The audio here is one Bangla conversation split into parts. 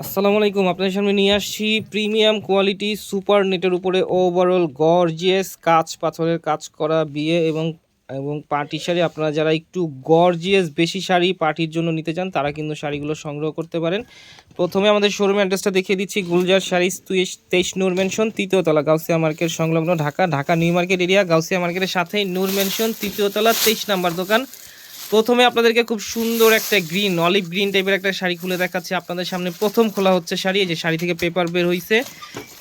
আসসালামু আলাইকুম, আপনাদের সামনে নিয়ে আসছি প্রিমিয়াম কোয়ালিটি সুপার নেটের উপরে ওভারঅল গর্জিয়াস কাজ পাথরের কাজ করা বিয়ে এবং এবং পার্টি শাড়ি। আপনারা যারা একটু গর্জিয়াস বেশি শাড়ি পার্টির জন্য নিতে চান, তারা কিন্তু শাড়িগুলো সংগ্রহ করতে পারেন। প্রথমে আমাদের শোরুম অ্যাড্রেসটা দেখিয়ে দিচ্ছি, গুলজার শাড়ি তুইশ, তেইশ নূর মেনশন তৃতীয়তলা গাউসিয়া মার্কেট সংলগ্ন Dhaka Dhaka new market area Gausia মার্কেটের সাথেই নূর মেনশন তৃতীয়তলা তেইশ নাম্বার দোকান। প্রথমে আপনাদেরকে খুব সুন্দর একটা গ্রিন অলিভ গ্রিন টাইপের একটা শাড়ি খুলে দেখাচ্ছি। আপনাদের সামনে প্রথম খোলা হচ্ছে শাড়ি, এই যে শাড়ি থেকে পেপার বের হইছে।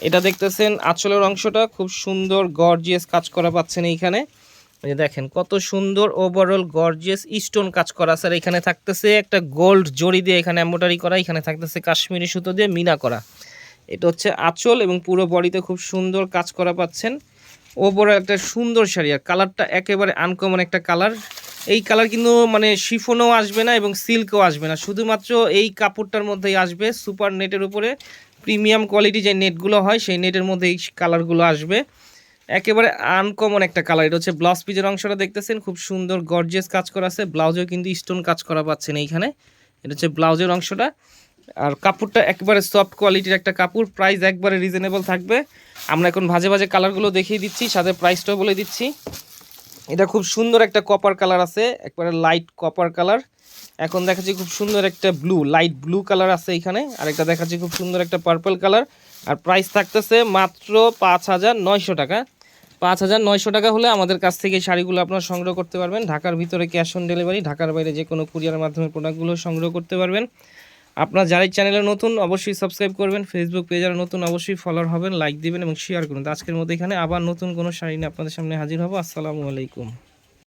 এটা দেখতেছেন, আঁচলের অংশটা খুব সুন্দর গর্জিয়াস কাজ করা পাচ্ছেন এইখানে। এই দেখেন, কত সুন্দর ওভারঅল গর্জিয়াস স্টোন কাজ করা স্যার এখানে থাকতেছে একটা গোল্ড জড়ি দিয়ে এখানে এম্বোটারি করা, এখানে থাকতেছে কাশ্মীরি সুতো দিয়ে মিনা করা। এটা হচ্ছে আঁচল এবং পুরো বডিতে খুব সুন্দর কাজ করা পাচ্ছেন। ওপরে একটা সুন্দর শাড়ি, আর কালারটা একেবারে আনকমন একটা কালার এই কালার কিন্তু মানে শিফনও আসবে না এবং সিল্কও আসবে না। শুধুমাত্র এই কাপড়টার মধ্যেই আসবে, সুপার নেটের উপরে। প্রিমিয়াম কোয়ালিটি যে নেটগুলো হয়, সেই নেটের মধ্যে এই কালারগুলো আসবে। একেবারে আনকমন একটা কালার, এটা হচ্ছে ব্লাউজ পিজের অংশটা দেখতেছেন, খুব সুন্দর গর্জিয়াস কাজ করা আছে। ব্লাউজেও কিন্তু স্টোন কাজ করা পাচ্ছেন এইখানে। এটা হচ্ছে ব্লাউজের অংশটা। আর কাপড়টা একবারে সফট কোয়ালিটির একটা কাপড় প্রাইস একবারে রিজনেবল থাকবে। আমরা এখন ভাজে ভাজে কালারগুলো দেখিয়ে দিচ্ছি, সাথে প্রাইসটাও বলে দিচ্ছি। এটা খুব সুন্দর একটা কপার কালার আছে, একবারে লাইট কপার কালার এখন দেখাচ্ছি খুব সুন্দর একটা ব্লু লাইট ব্লু কালার আছে এখানে। আর একটা দেখাচ্ছি খুব সুন্দর একটা পার্পল কালার আর প্রাইস থাকতেছে মাত্র পাঁচ হাজার নয়শো টাকা। পাঁচ হাজার নয়শো টাকা হলে আমাদের কাছ থেকে শাড়িগুলো আপনারা সংগ্রহ করতে পারবেন। ঢাকার ভিতরে ক্যাশ অন ডেলিভারি ঢাকার বাইরে যে কোনো কুরিয়ার মাধ্যমে প্রোডাক্টগুলো সংগ্রহ করতে পারবেন। আপনার যারা চ্যানেলে নতুন, অবশ্যই সাবস্ক্রাইব করবেন। ফেসবুক পেজে যারা নতুন, অবশ্যই ফলোয়ার হবেন লাইক দিবেন এবং শেয়ার করুন। আজকের মতো এখানে আবার নতুন কোনো শাড়ি নিয়ে আপনাদের সামনে হাজির হব। আসসালামু আলাইকুম।